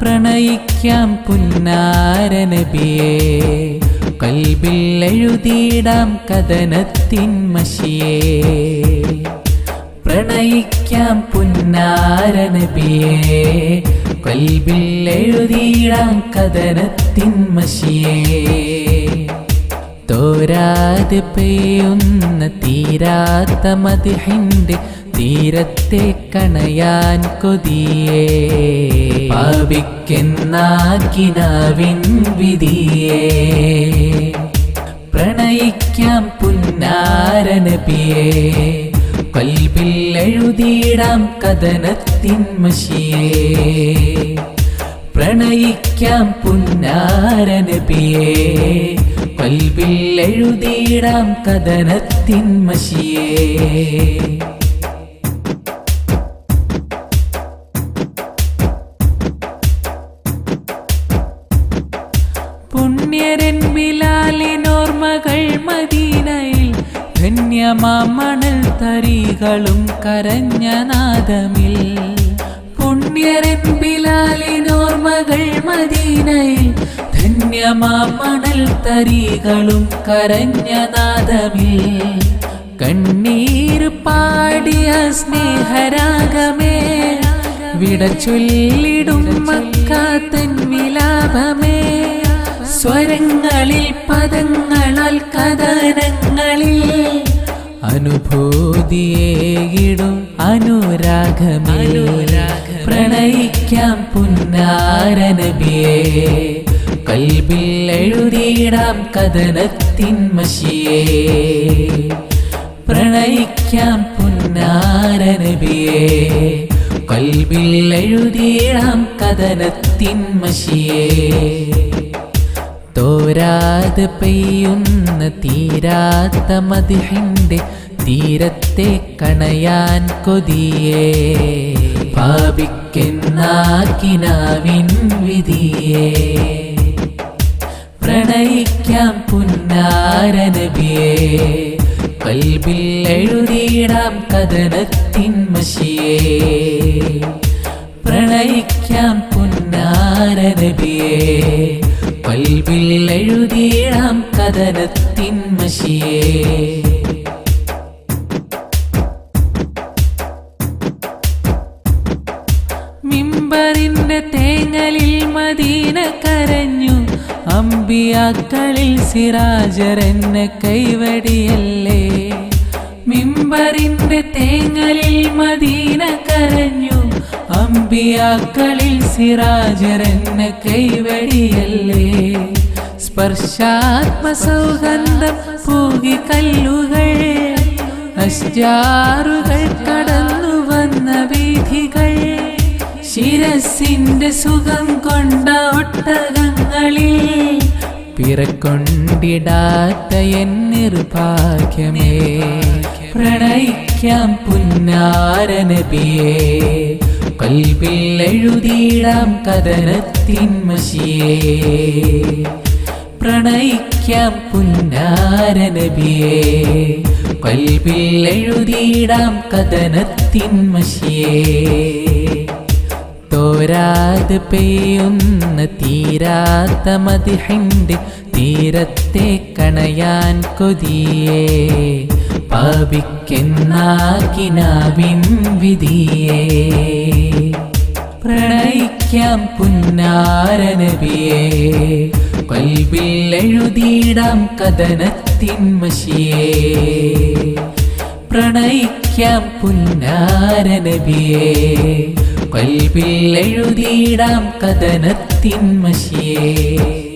പ്രണയിക്കാം പുന്നാരനബിയെ കൽബിൽ എഴുതിയിടാം കഥനത്തിൻ മഷിയേ. പ്രണയിക്കാം പുന്നാരനബിയെ കൽബിൽ എഴുതിയിടാം കഥനത്തിൻ മഷിയേ. തോരാതെ പെയ്യുന്ന തീരാത്ത മതിഹിന്റെ തീരത്തെ കണയാൻ കൊതിയേ. പാപിക്കെന്നാക്കിനാവിൻ വിധിയേ. പ്രണയിക്കാം പുന്നാര കൽവിൽ എഴുതിയിടാം കഥനത്തിൻ മഷിയേ. പ്രണയിക്കാം പുന്നാര കൽബിൽ എഴുതിയിടാം കഥനത്തിൻ മഷിയേ. ബിലാലിനോർമ്മകൾ മദീനയിൽ ധന്യമാമണൽ തരികളും കരഞ്ഞ നാദമിൽ. പുണ്യരൻ ബിലാലിനോർമകൾ മദീനയിൽ ധന്യമാമണൽ തരികളും കരഞ്ഞ നാദമിൽ കണ്ണീർ പാടിയ സ്നേഹരാഗമേ വിട ചൊല്ലിടും മക്കാത്തൻ വിലാപമേ. സ്വരങ്ങളിൽ പദങ്ങളാൽ കഥനങ്ങളിൽ അനുഭൂതിയേകിടും അനുരാഗമേ. പ്രണയിക്കാം പുന്നാര നബിയേ. കൽബിൽ എഴുതിയിടാം കഥനത്തിൻ മഷിയേ. പ്രണയിക്കാം പുന്നാരനബിയേ കൽബിൽ എഴുതിയിടാം കഥനത്തിൻ മഷിയേ. തോരാതെ പെയ്യുന്ന തീരാത്ത മതിഹിന്റെ തീരത്തെ കണയാൻ കൊതിയേ. ഭാവിക്കുന്നാക്കിനാവിൻ വിധിയേ. പ്രണയിക്കാം പുന്നാരനബിയെ കൽബിൽ എഴുതിയിടാം കഥനത്തിൻ മഷിയെ. പ്രണയിക്കാം പുന്നാരനബിയെ കൽബിൽ എഴുതിയിടാം കഥനത്തിൻ മഷിയേ. മിമ്പറിന്റെ തേങ്ങലിൽ മദീന കരഞ്ഞു അമ്പിയാക്കളിൽ സിറാജറെന്നെ കൈവടിയല്ലേ? മിമ്പറിന്റെ തേങ്ങലിൽ മദീന കരഞ്ഞു. അമ്പിയാക്കളിൽ സിറാജറെന്നെ കൈവടിയല്ലേ? സ്പർശാത്മ സൗഗന്ധം പൂകി കല്ലുകൾ അശ്ചാറുകൾ കടന്നു വന്ന വീഥികൾ. ശിരസിന്റെ സുഖം കൊണ്ട ഒട്ടകങ്ങളിൽ പിറക്കൊണ്ടിടാത്ത എൻ നിർഭാഗ്യമേ. പ്രണയിക്കാം പുന്നാരനബിയേ. കൽപിൽ എഴുതിയിടാം കഥനത്തിൻ മഷിയേ. പ്രണയിക്കാം പുന്നാരനബിയേ. കൽപിൽ എഴുതിയിടാം കഥനത്തിൻ മഷിയേ. തോരാതെ പെയ്യുന്ന തീരാത്ത മതിഹിന്റെ തീരത്തെ കണയാൻ കൊതിയേ. പാപിക്കെന്നാക്കിനാവിൻ വിധിയേ. പ്രണയിക്കാം പുന്നാരനബിയെ. കൽബിൽ എഴുതിയിടാം കഥനത്തിൻ മഷിയേ. പ്രണയിക്കാം പുന്നാര കൽബിൽ എഴുതിയിടാം കഥനത്തിൻ മഷിയേ.